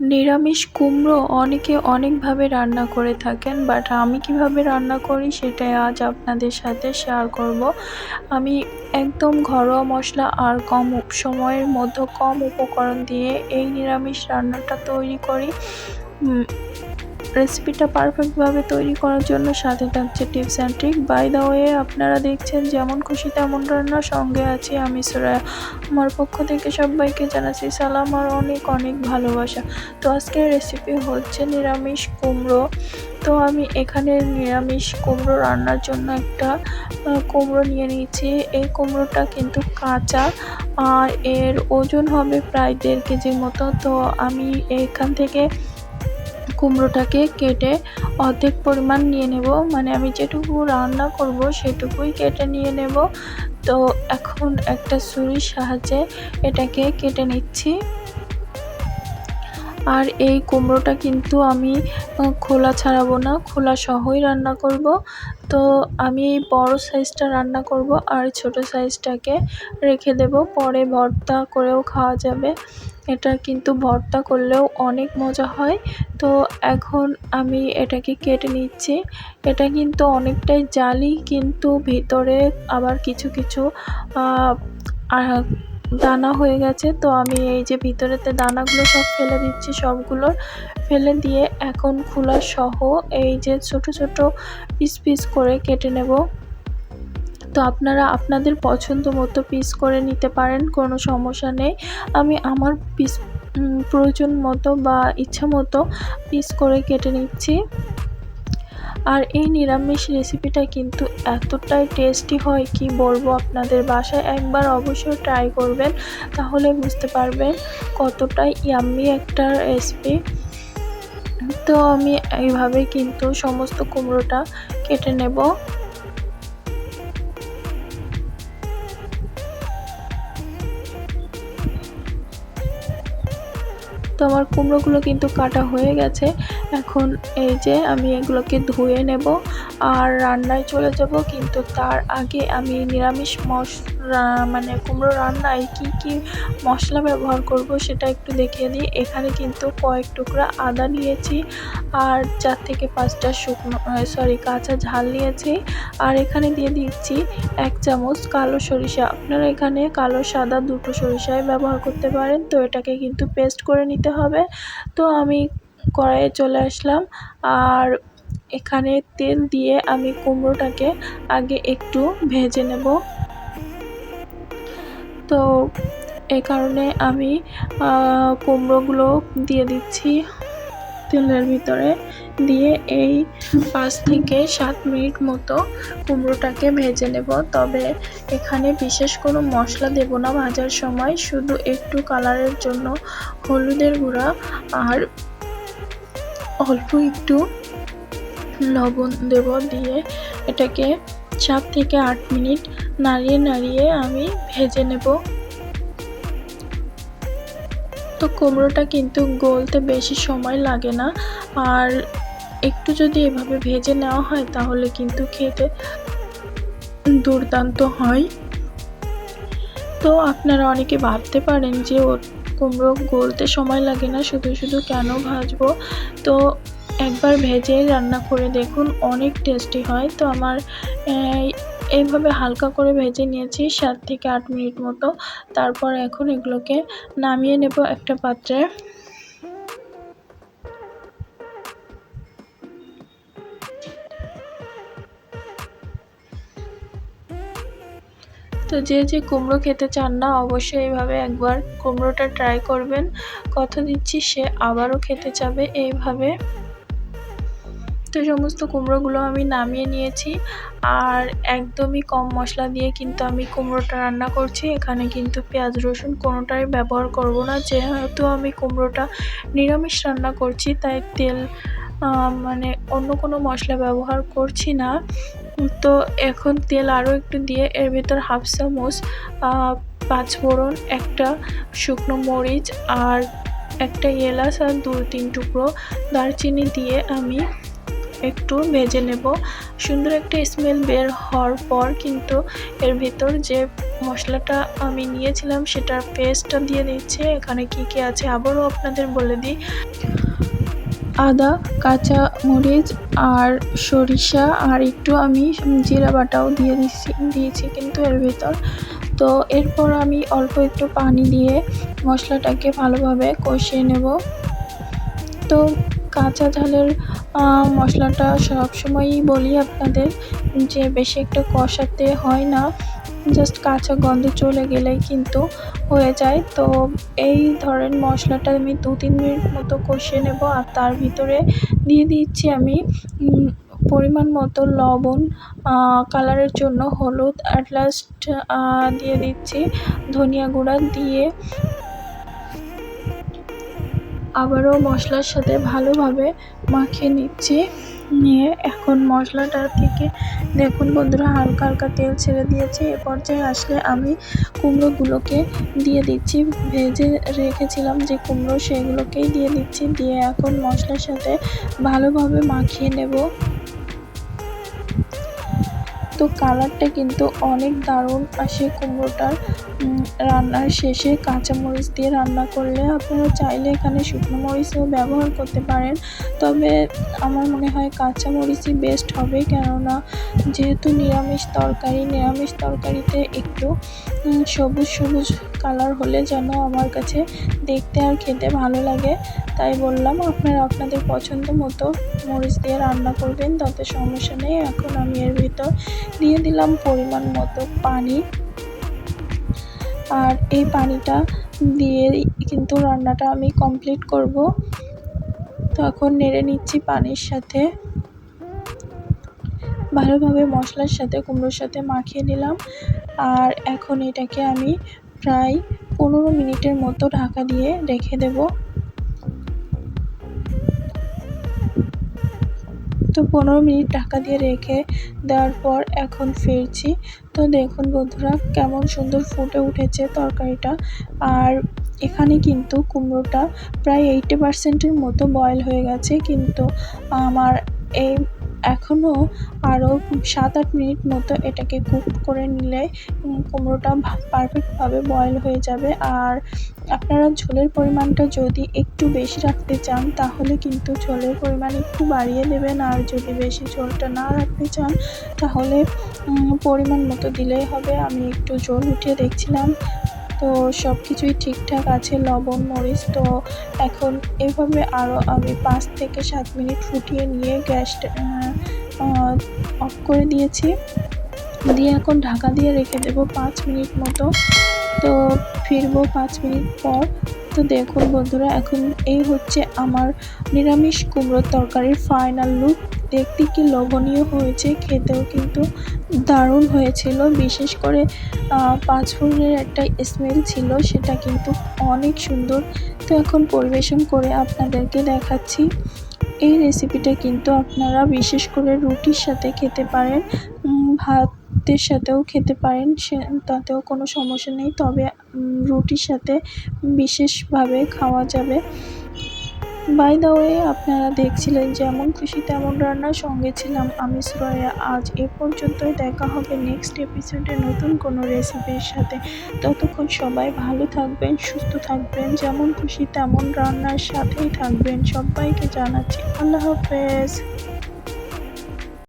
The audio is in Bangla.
নিরামিষ কুমড়ো অনেকে অনেকভাবে রান্না করে থাকেন বাট আমি কীভাবে রান্না করি সেটাই আজ আপনাদের সাথে শেয়ার করব। আমি একদম ঘরোয়া মশলা আর কম সময়ের মধ্যে কম উপকরণ দিয়ে এই নিরামিষ রান্নাটা তৈরি করি। রেসিপিটা পারফেক্টভাবে তৈরি করার জন্য সাথে থাকছে tips and trick. By the way আপনারা দেখছেন যেমন খুশি তেমন রান্নার সঙ্গে আছি আমি সুরায়া আমার পক্ষ থেকে সবাইকে জানাচ্ছি সালাম আর অনেক অনেক ভালোবাসা। তো আজকের রেসিপি হচ্ছে নিরামিষ কুমড়ো। তো আমি এখানে নিরামিষ কুমড়ো রান্নার জন্য একটা কুমড়ো নিয়ে নিয়েছি। এই কুমড়োটা কিন্তু কাঁচা আর এর ওজন হবে প্রায় দেড় কেজির মতো। তো আমি এখান থেকে কুমড়োটাকে কেটে অর্ধেক পরিমাণ নিয়ে নেব। মানে আমি যেটুকু রান্না করব সেটুকুই কেটে নিয়ে নেব। তো এখন একটা ছুরির সাহায্যে এটাকে কেটে নিচ্ছি। আর এই কুমড়োটা কিন্তু আমি খোলা ছাড়াবো না, খোলা সহই রান্না করব। তো আমি এই বড় সাইজটা রান্না করব আর ছোট সাইজটাকে রেখে দেব। পরে ভর্তা করেও খাওয়া যাবে। এটা কিন্তু ভর্তা করলেও অনেক মজা হয়। তো এখন আমি এটাকে কেটে নিচ্ছি। এটা কিন্তু অনেকটাই জালি, কিন্তু ভিতরে আবার কিছু কিছু দানা হয়ে গেছে। তো আমি এই যে ভিতরেতে দানাগুলো সব ফেলে দিচ্ছি সবগুলোর ফেলে দিয়ে এখন খোলা সহ এই যে ছোট ছোট পিস পিস করে কেটে নেব। তো আপনারা আপনাদের পছন্দ মতো পিস করে নিতে পারেন, কোনো সমস্যা নেই। আমি আমার পিস প্রয়োজন মতো বা ইচ্ছা মতো পিস করে কেটে নিচ্ছি। আর এই নিরামিষ রেসিপিটা কিন্তু এতটাই টেস্টি হয় কি বলব আপনাদের বাসায়, একবার অবশ্যই ট্রাই করবেন, তাহলে বুঝতে পারবেন কতটাই ইয়াম্মি একটা রেসিপি তো আমি এইভাবে কিন্তু সমস্ত কুমড়োটা কেটে নেব। তো আমার কুমড়োগুলো কিন্তু কাটা হয়ে গেছে। এখন এই যে আমি এগুলোকে ধুয়ে নেব আর রান্নায় চলে যাব, কিন্তু তার আগে আমি নিরামিষ মশলা মানে কুমড়ো রান্নায় কি কি মশলা ব্যবহার করব সেটা একটু দেখিয়ে দিই। এখানে কিন্তু কয়েক টুকরা আদা নিয়েছি আর চার থেকে পাঁচটা শুকনো সরি কাঁচা ঝাল নিয়েছি। আর এখানে দিয়ে দিচ্ছি এক চামচ কালো সরিষা। আপনারা এখানে কালো, সাদা দুটো সরিষাই ব্যবহার করতে পারেন, তো এটাকে কিন্তু পেস্ট করে নিতে হবে। তো আমি কড়াইয়ে চলে আসলাম। আর এখানে তেল দিয়ে আমি কুমড়োটাকে আগে একটু ভেজে নেব। তো এই কারণে আমি কুমড়োগুলো দিয়ে দিচ্ছি তেলের ভিতরে। দিয়ে এই পাঁচ থেকে সাত মিনিট মতো কুমড়োটাকে ভেজে নেব। তবে এখানে বিশেষ কোনো মশলা দেব না। ভাজার সময় শুধু একটু কালারের জন্য হলুদের গুঁড়া আর অল্প একটু লবণ দেব দিয়ে এটাকে সাত থেকে আট মিনিট নাড়িয়ে নাড়িয়ে আমি ভেজে নেব। তো কুমড়োটা কিন্তু গলতে বেশি সময় লাগে না। আর একটু যদি এভাবে ভেজে নেওয়া হয় তাহলে কিন্তু খেতে দুর্দান্ত হয়। তো আপনারা অনেকে ভাবতে পারেন যে কুমড়ো গলতে সময় লাগে না, শুধু শুধু কেন ভাজবো? তো একবার ভেজে রান্না করে দেখুন, অনেক টেস্টি হয়। তো আমার এইভাবে হালকা করে ভেজে নিয়েছি সাত থেকে আট মিনিট মতো। তারপর এখন এগুলোকে নামিয়ে নেব একটা পাত্রে। তো যে যে কুমড়ো খেতে চান না, অবশ্যই এইভাবে একবার কুমড়োটা ট্রাই করবেন। কথা দিচ্ছি, সে আবারও খেতে চাবে এইভাবে। তো সমস্ত কুমড়োগুলো আমি নামিয়ে নিয়েছি। আর একদমই কম মশলা দিয়ে কিন্তু আমি কুমড়োটা রান্না করছি। এখানে কিন্তু পেঁয়াজ, রসুন কোনোটাই ব্যবহার করব না। যেহেতু আমি কুমড়োটা নিরামিষ রান্না করছি, তাই তেল মানে অন্য কোনো মশলা ব্যবহার করছি না। তো এখন তেল আরও একটু দিয়ে এর ভিতর হাফ চামচ পাঁচফোড়ন একটা শুকনো মরিচ আর একটা এলাচ আর দু তিন টুকরো দারচিনি দিয়ে আমি একটু ভেজে নেব। সুন্দর একটা স্মেল বের হওয়ার পর কিন্তু এর ভিতর যে মশলাটা আমি নিয়েছিলাম সেটার পেস্টটা দিয়ে দিচ্ছি। এখানে কি কি আছে আবারও আপনাদের বলে দিই। আদা, কাঁচা মরিচ আর সরিষা আর একটু আমি জিরা বাটাও দিয়ে দিচ্ছি দিয়েছি কিন্তু এর ভিতর। তো এরপর আমি অল্প একটু পানি দিয়ে মশলাটাকে ভালোভাবে কষিয়ে নেব। তো কাঁচা ঝালের মশলাটা সবসময়ই বলি আপনাদের যে বেশি একটা কষাতে হয় না। জাস্ট কাঁচা গন্ধ চলে গেলেই কিন্তু হয়ে যায়। তো এই ধরেন মশলাটা আমি দু তিন মিনিট মতো কষিয়ে নেব আর তার ভিতরে দিয়ে দিচ্ছি আমি পরিমাণ মতো লবণ কালারের জন্য হলুদ অ্যাট লাস্ট দিয়ে দিচ্ছি ধনিয়া গুঁড়া দিয়ে। আবারও মশলার সাথে ভালোভাবে মাখিয়ে নিচ্ছি। নিয়ে এখন মশলাটার থেকে, দেখুন বন্ধুরা, হালকা হালকা তেল ছেড়ে দিয়েছে। এ পর্যায়ে আসলে আমি কুমড়োগুলোকে দিয়ে দিচ্ছি। ভেজে রেখেছিলাম যে কুমড়ো, সেগুলোকেই দিয়ে দিচ্ছি। দিয়ে এখন মশলার সাথে ভালোভাবে মাখিয়ে নেব। তো কালারটা কিন্তু অনেক দারুণ। আসে কুমড়োটার রান্নার শেষে কাঁচামরিচ দিয়ে রান্না করলে আপনারা চাইলে এখানে শুকনো মরিচও ব্যবহার করতে পারেন। তবে আমার মনে হয় কাঁচামরিচই বেস্ট হবে, কেননা যেহেতু নিরামিষ তরকারি, নিরামিষ তরকারিতে একটু সবুজ সবুজ কালার হলে যেন আমার কাছে দেখতে আর খেতে ভালো লাগে। তাই বললাম, আপনারা, আপনাদের পছন্দ মতো মরিচ দিয়ে রান্না করবেন, তাতে সমস্যা নেই। এখন আমি এর ভিতর দিয়ে দিলাম পরিমাণ মতো পানি। আর এই পানিটা দিয়ে কিন্তু রান্নাটা আমি কমপ্লিট করব। তো এখন নেড়ে নিচ্ছি পানির সাথে। ভালোভাবে মশলার সাথে, কুমড়োর সাথে মাখিয়ে নিলাম। আর এখন এটাকে আমি প্রায় পনেরো মিনিটের মতো ঢাকা দিয়ে রেখে দেবো। তো পনেরো মিনিট ঢাকা দিয়ে রেখে দেওয়ার পর এখন ফিরছি। তো দেখুন বন্ধুরা, কেমন সুন্দর ফুটে উঠেছে তরকারিটা। আর এখানে কিন্তু কুমড়োটা প্রায় এইটি পার্সেন্টের মতো বয়েল হয়ে গেছে। কিন্তু আমার এই এখনও আরও সাত আট মিনিট মতো এটাকে কুক করে নিলে কুমড়োটা পারফেক্টভাবে বয়েল হয়ে যাবে। আর আপনারা ঝোলের পরিমাণটা যদি একটু বেশি রাখতে চান, তাহলে কিন্তু ঝোলের পরিমাণ একটু বাড়িয়ে দেবেন। আর যদি বেশি ঝোলটা না রাখতে চান, তাহলে পরিমাণ মতো দিলেই হবে। আমি একটু ঝোল উঠিয়ে দেখছিলাম। তো সব কিছুই ঠিকঠাক আছে, লবণ, মরিচ, তো এখন এভাবে আরও আমি পাঁচ থেকে সাত মিনিট ফুটিয়ে নিয়ে গ্যাসটা অফ করে দিয়েছি। দিয়ে এখন ঢাকা দিয়ে রেখে দেবো পাঁচ মিনিট মতো। তো ফিরবো পাঁচ মিনিট পর। তো দেখুন বন্ধুরা, এখন এই হচ্ছে আমার নিরামিষ কুমড়োর তরকারির ফাইনাল লুক দেখতে কি লোভনীয় হয়েছে, খেতেও কিন্তু দারুণ হয়েছিল। বিশেষ করে পাঁচফোড়নের একটা স্মেল ছিল, সেটা কিন্তু অনেক সুন্দর। তো এখন পরিবেশন করে আপনাদেরকে দেখাচ্ছি। এই রেসিপিটা কিন্তু আপনারা বিশেষ করে রুটির সাথে খেতে পারেন। ভাতের সাথেও খেতে পারেন, সে তাতেও কোনো সমস্যা নেই। তবে রুটির সাথে বিশেষভাবে খাওয়া যাবে। বাই দ্য ওয়ে আপনারা দেখছিলেন যেমন খুশি তেমন রান্নার সঙ্গে ছিলাম আমি শ্রয়া আজ এ পর্যন্তই, দেখা হবে নেক্সট এপিসোডে নতুন কোনো রেসিপির সাথে। ততক্ষণ সবাই ভালো থাকবেন, সুস্থ থাকবেন, যেমন খুশি তেমন রান্নার সাথেই থাকবেন। সবাইকে জানাচ্ছি, আল্লাহ হাফেজ।